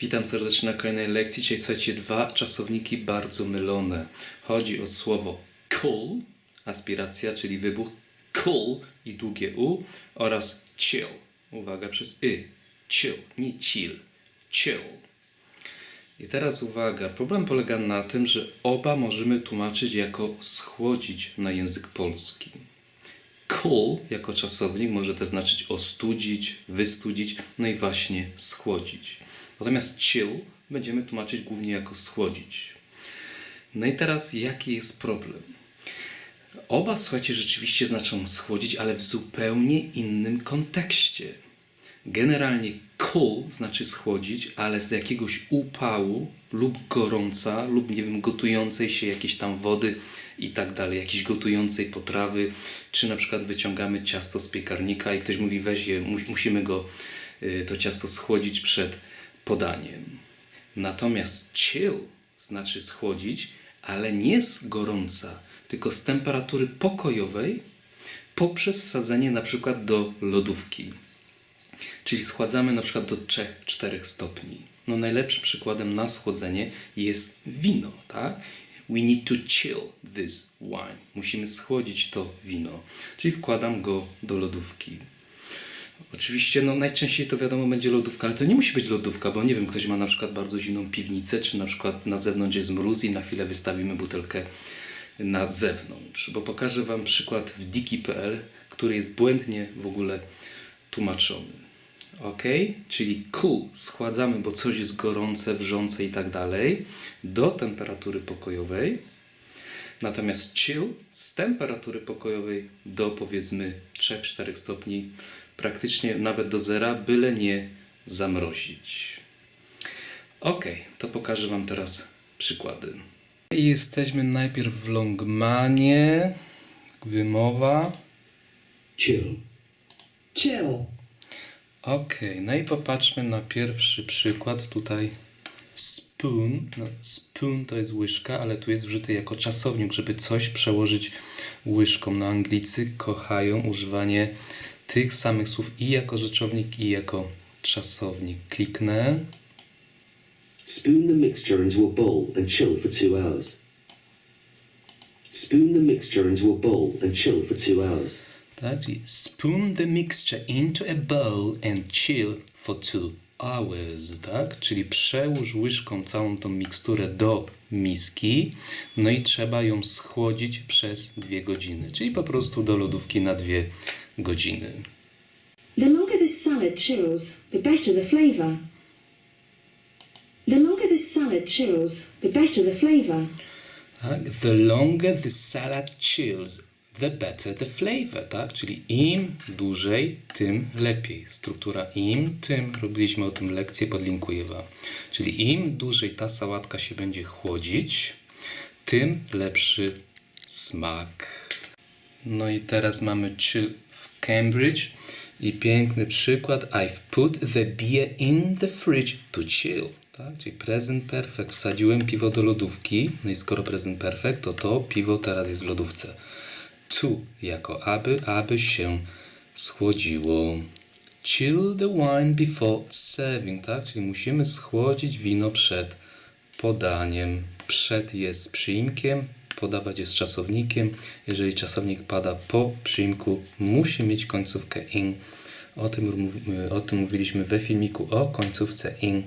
Witam serdecznie na kolejnej lekcji. Dzisiaj słuchajcie, dwa czasowniki bardzo mylone. Chodzi o słowo cool, aspiracja, czyli wybuch, cool i długie u oraz chill. Uwaga przez y. Chill, nie chill. Chill. I teraz uwaga, problem polega na tym, że oba możemy tłumaczyć jako schłodzić na język polski. Cool jako czasownik może też znaczyć ostudzić, wystudzić, no i właśnie schłodzić. Natomiast chill będziemy tłumaczyć głównie jako schłodzić. No i teraz jaki jest problem? Oba, słuchajcie, rzeczywiście znaczą schłodzić, ale w zupełnie innym kontekście. Generalnie cool znaczy schłodzić, ale z jakiegoś upału lub gorąca, lub nie wiem, gotującej się jakiejś tam wody i tak dalej, jakiejś gotującej potrawy, czy na przykład wyciągamy ciasto z piekarnika i ktoś mówi weź je, mu- musimy go, y, to ciasto schłodzić przed podaniem. Natomiast chill znaczy schłodzić, ale nie z gorąca, tylko z temperatury pokojowej poprzez wsadzenie na przykład do lodówki. Czyli schładzamy na przykład do 3-4 stopni. No najlepszym przykładem na schłodzenie jest wino, tak? We need to chill this wine. Musimy schłodzić to wino. Czyli wkładam go do lodówki. Oczywiście, no najczęściej to wiadomo będzie lodówka, ale to nie musi być lodówka, bo nie wiem, ktoś ma na przykład bardzo zimną piwnicę, czy na przykład na zewnątrz jest mróz i na chwilę wystawimy butelkę na zewnątrz. Bo pokażę Wam przykład w diki.pl, który jest błędnie w ogóle tłumaczony. Ok? Czyli cool schładzamy, bo coś jest gorące, wrzące i tak dalej, do temperatury pokojowej. Natomiast chill z temperatury pokojowej do powiedzmy 3-4 stopni, praktycznie nawet do zera, byle nie zamrozić. Ok, to pokażę Wam teraz przykłady. I jesteśmy najpierw w Longmanie. Wymowa. chill, chill, Ok, no i popatrzmy na pierwszy przykład tutaj. Spoon. No, spoon to jest łyżka, ale tu jest użyty jako czasownik, żeby coś przełożyć łyżką. No, Anglicy kochają używanie tych samych słów i jako rzeczownik, i jako czasownik. Kliknę. spoon the mixture into a bowl and chill for two hours. Spoon the mixture into a bowl and chill for two hours. Tak, spoon the mixture into a bowl and chill for two hours, tak? Czyli przełóż łyżką całą tą miksturę do miski, no i trzeba ją schłodzić przez dwie godziny, czyli po prostu do lodówki na dwie godziny. The longer this salad chills, the better the flavour. The longer this salad chills, the better the flavour. Tak? The longer the salad chills, the better the flavor, tak? Czyli im dłużej, tym lepiej. Struktura im, tym. Robiliśmy o tym lekcję, podlinkuję Wam. Czyli im dłużej ta sałatka się będzie chłodzić, tym lepszy smak. No i teraz mamy chill w Cambridge i piękny przykład. I've put the beer in the fridge to chill. Tak? Czyli present perfect. Wsadziłem piwo do lodówki. No i skoro present perfect, to to piwo teraz jest w lodówce. To jako aby, aby się schłodziło. Chill the wine before serving, tak? Czyli musimy schłodzić wino przed podaniem. Przed jest przyimkiem, podawać jest czasownikiem. Jeżeli czasownik pada po przyimku, musi mieć końcówkę in. O tym, o tym mówiliśmy we filmiku o końcówce in.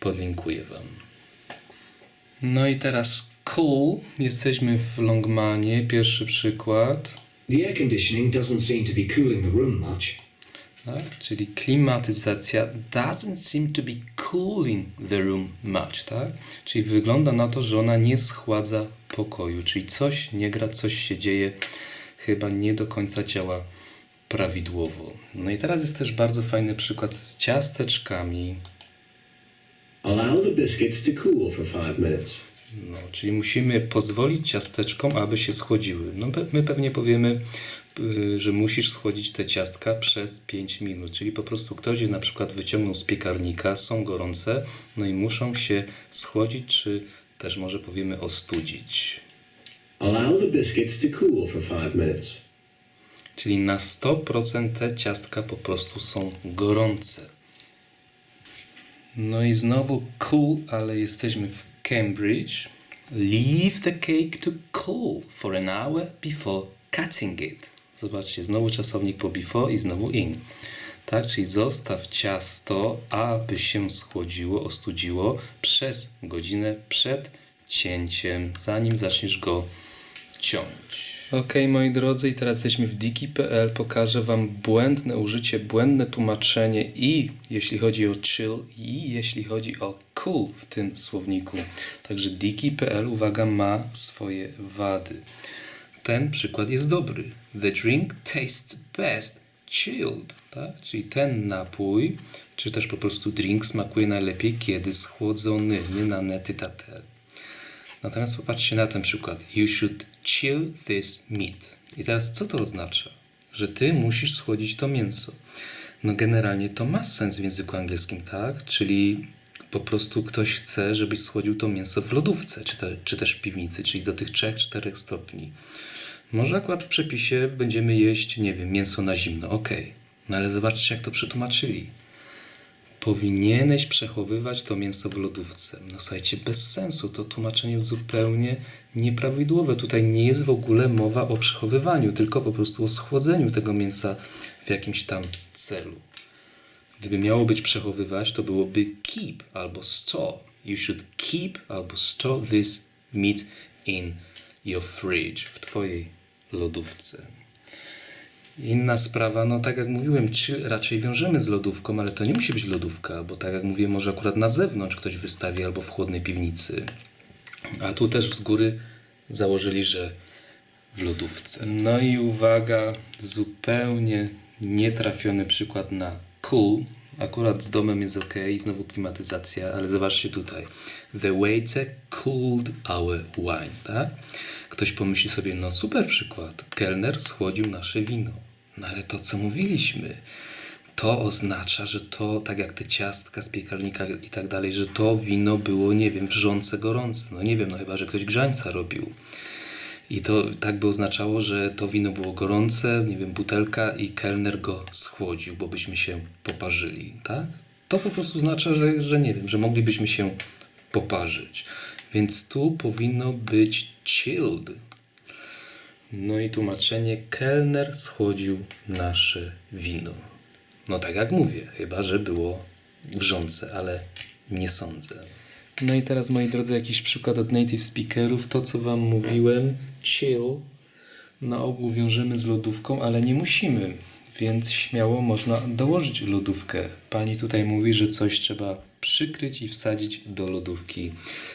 Podlinkuję Wam. No i teraz cool. Jesteśmy w Longmanie. Pierwszy przykład. The air conditioning doesn't seem to be cooling the room much. Tak? Czyli klimatyzacja doesn't seem to be cooling the room much, tak? Czyli wygląda na to, że ona nie schładza pokoju, czyli coś nie gra, coś się dzieje, chyba nie do końca działa prawidłowo. No i teraz jest też bardzo fajny przykład z ciasteczkami. Allow the biscuits to cool for five minutes. No, czyli musimy pozwolić ciasteczkom, aby się schłodziły. No, my pewnie powiemy, y, że musisz schłodzić te ciastka przez 5 minut. Czyli po prostu ktoś je na przykład wyciągnął z piekarnika, są gorące, no i muszą się schłodzić, czy też może powiemy ostudzić. Allow the biscuits to cool for five minutes. Czyli na 100% te ciastka po prostu są gorące. No i znowu cool, ale jesteśmy w Cambridge. Leave the cake to cool for an hour before cutting it. Zobaczcie, znowu czasownik po before i znowu in. Tak, czyli zostaw ciasto, aby się schłodziło, ostudziło przez godzinę przed cięciem, zanim zaczniesz go ciąć. Ok, moi drodzy, i teraz jesteśmy w diki.pl. Pokażę Wam błędne użycie, błędne tłumaczenie i jeśli chodzi o chill, i jeśli chodzi o cool w tym słowniku. Także diki.pl, uwaga, ma swoje wady. Ten przykład jest dobry. The drink tastes best chilled, tak? Czyli ten napój, czy też po prostu drink smakuje najlepiej, kiedy schłodzony, nie na nety tater. Natomiast popatrzcie na ten przykład. You should chill this meat. I teraz co to oznacza? Że ty musisz schłodzić to mięso. No generalnie to ma sens w języku angielskim, tak? Czyli po prostu ktoś chce, żebyś schłodził to mięso w lodówce, czy, te, czy też w piwnicy, czyli do tych 3-4 stopni. Może akurat w przepisie będziemy jeść, nie wiem, mięso na zimno, okej. No ale zobaczcie, jak to przetłumaczyli powinieneś przechowywać to mięso w lodówce. No słuchajcie, bez sensu. To tłumaczenie jest zupełnie nieprawidłowe. Tutaj nie jest w ogóle mowa o przechowywaniu, tylko po prostu o schłodzeniu tego mięsa w jakimś tam celu. Gdyby miało być przechowywać, to byłoby keep albo store. You should keep albo store this meat in your fridge, w twojej lodówce. Inna sprawa, no tak jak mówiłem, raczej wiążemy z lodówką, ale to nie musi być lodówka, bo tak jak mówię, może akurat na zewnątrz ktoś wystawi albo w chłodnej piwnicy. A tu też z góry założyli, że w lodówce. No i uwaga, zupełnie nietrafiony przykład na cool. Akurat z domem jest ok, znowu klimatyzacja, ale zobaczcie tutaj. The waiter cooled our wine, tak? Ktoś pomyśli sobie, no super przykład. Kelner schłodził nasze wino. No ale to, co mówiliśmy, to oznacza, że to, tak jak te ciastka z piekarnika i tak dalej, że to wino było, nie wiem, wrzące, gorące. No nie wiem, no chyba, że ktoś grzańca robił. I to tak by oznaczało, że to wino było gorące, nie wiem, butelka i kelner go schłodził, bo byśmy się poparzyli, tak? To po prostu oznacza, że, że nie wiem, że moglibyśmy się poparzyć. Więc tu powinno być chilled. No i tłumaczenie, kelner schłodził nasze wino. No tak jak mówię, chyba, że było wrzące, ale nie sądzę. No i teraz, moi drodzy, jakiś przykład od native speakerów. To, co Wam mówiłem, chill, na ogół wiążemy z lodówką, ale nie musimy, więc śmiało można dołożyć lodówkę. Pani tutaj mówi, że coś trzeba przykryć i wsadzić do lodówki.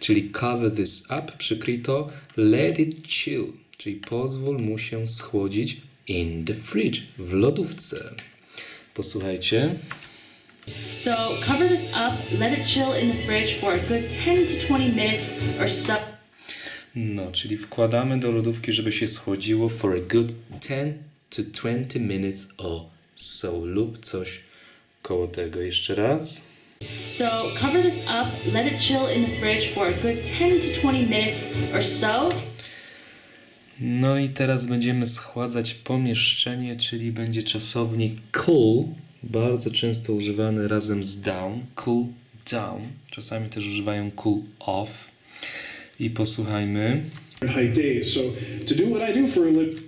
Czyli cover this up, przykryj to, let it chill, czyli pozwól mu się schłodzić in the fridge, w lodówce. Posłuchajcie. So cover this up, let it chill in the fridge for a good 10 to 20 minutes or so. No, czyli wkładamy do lodówki, żeby się schłodziło for a good 10 to 20 minutes or so lub coś koło tego. Jeszcze raz. So cover this up, let it chill in the fridge for a good 10 to 20 minutes or so. No i teraz będziemy schładzać pomieszczenie, czyli będzie czasownik cool, bardzo często używany razem z down, cool down. Czasami też używają cool off. I posłuchajmy. So to do what I do for a living.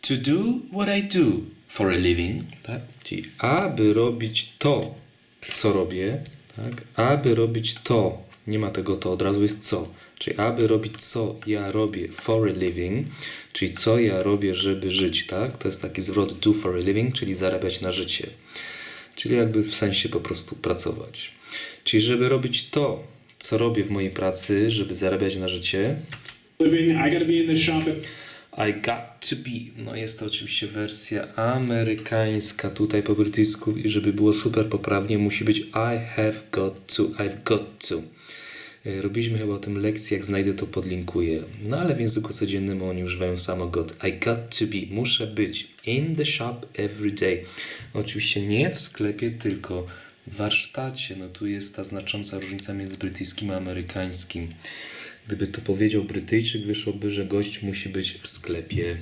To do what I do for a living, tak? Czyli aby robić to, co robię, tak? Aby robić to, nie ma tego to, od razu jest co. Czyli aby robić co ja robię for a living, czyli co ja robię, żeby żyć, tak? To jest taki zwrot do for a living, czyli zarabiać na życie. Czyli jakby w sensie po prostu pracować. Czyli żeby robić to, co robię w mojej pracy, żeby zarabiać na życie, Living, I got to be in the shop I got to be. No jest to oczywiście wersja amerykańska tutaj po brytyjsku i żeby było super poprawnie musi być I have got to, I've got to. E, Robiliśmy chyba o tym lekcję, jak znajdę to podlinkuję. No ale w języku codziennym oni używają samo got. I got to be. Muszę być in the shop every day. Oczywiście nie w sklepie, tylko w warsztacie. No tu jest ta znacząca różnica między brytyjskim a amerykańskim. Gdyby to powiedział Brytyjczyk, wyszłoby, że gość musi być w sklepie.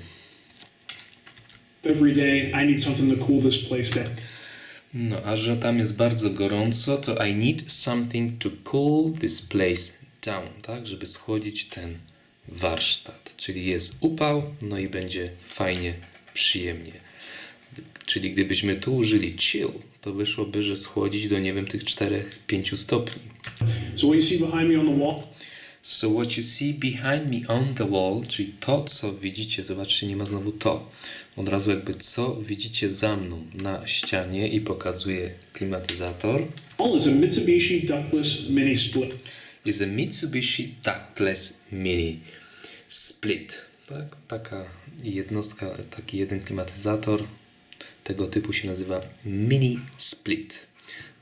every day. I need something to cool this place down. No, a że tam jest bardzo gorąco, to I need something to cool this place down, tak? Żeby schłodzić ten warsztat. Czyli jest upał, no i będzie fajnie, przyjemnie. Czyli gdybyśmy tu użyli chill, to wyszłoby, że schłodzić do, nie wiem, tych 4-5 stopni. So what you see behind me on the wall So what you see behind me on the wall, czyli to, co widzicie, zobaczcie, nie ma znowu to. Od razu jakby co widzicie za mną na ścianie i pokazuje klimatyzator. all is a Mitsubishi ductless mini split. is a Mitsubishi Ductless Mini Split. Tak? Taka jednostka, taki jeden klimatyzator tego typu się nazywa Mini Split.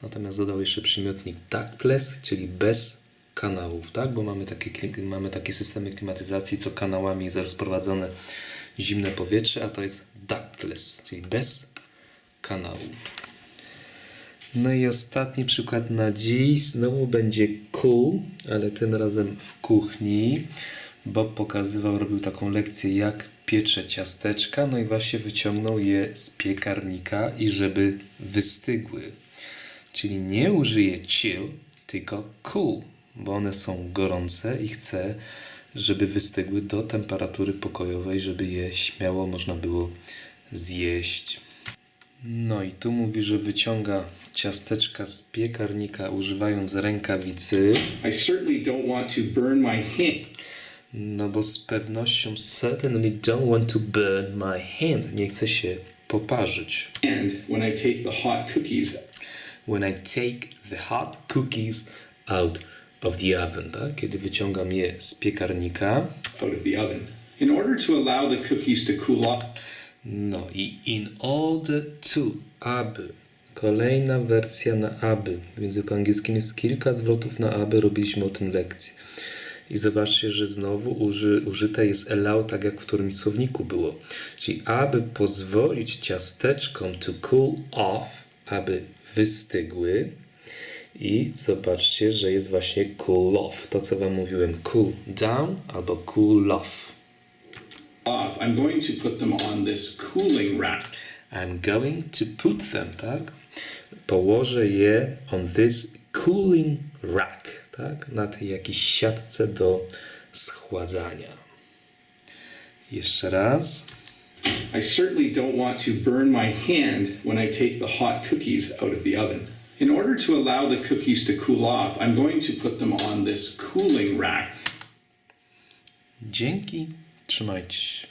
Natomiast dodał jeszcze przymiotnik Ductless, czyli bez kanałów, tak? bo mamy takie, mamy takie systemy klimatyzacji, co kanałami jest rozprowadzone zimne powietrze, a to jest ductless, czyli bez kanałów. No i ostatni przykład na dziś. Znowu będzie cool, ale tym razem w kuchni. Bob pokazywał, robił taką lekcję, jak piecze ciasteczka. No i właśnie wyciągnął je z piekarnika i żeby wystygły. Czyli nie użyje chill, tylko cool, bo one są gorące i chce, żeby wystygły do temperatury pokojowej, żeby je śmiało można było zjeść. No i tu mówi, że wyciąga ciasteczka z piekarnika używając rękawicy. I certainly don't want to burn my hand. No bo z pewnością certainly don't want to burn my hand. Nie chce się poparzyć. when I take the hot cookies When I take the hot cookies out of the oven, tak? Kiedy wyciągam je z piekarnika. out of the oven. In order to allow the cookies to cool off, No i in order to, aby. Kolejna wersja na aby. W języku angielskim jest kilka zwrotów na aby, robiliśmy o tym lekcję. I zobaczcie, że znowu uży, użyte jest allow, tak jak w którymś słowniku było. Czyli aby pozwolić ciasteczkom to cool off, aby wystygły. I zobaczcie, że jest właśnie cool off. To, co Wam mówiłem, cool down albo cool off. off, I'm going to put them on this cooling rack. I'm going to put them, tak? Położę je on this cooling rack, tak? Na tej jakiejś siatce do schładzania. Jeszcze raz. I certainly don't want to burn my hand when I take the hot cookies out of the oven. In order to allow the cookies to cool off, I'm going to put them on this cooling rack. Dzięki. Trzymajcie się.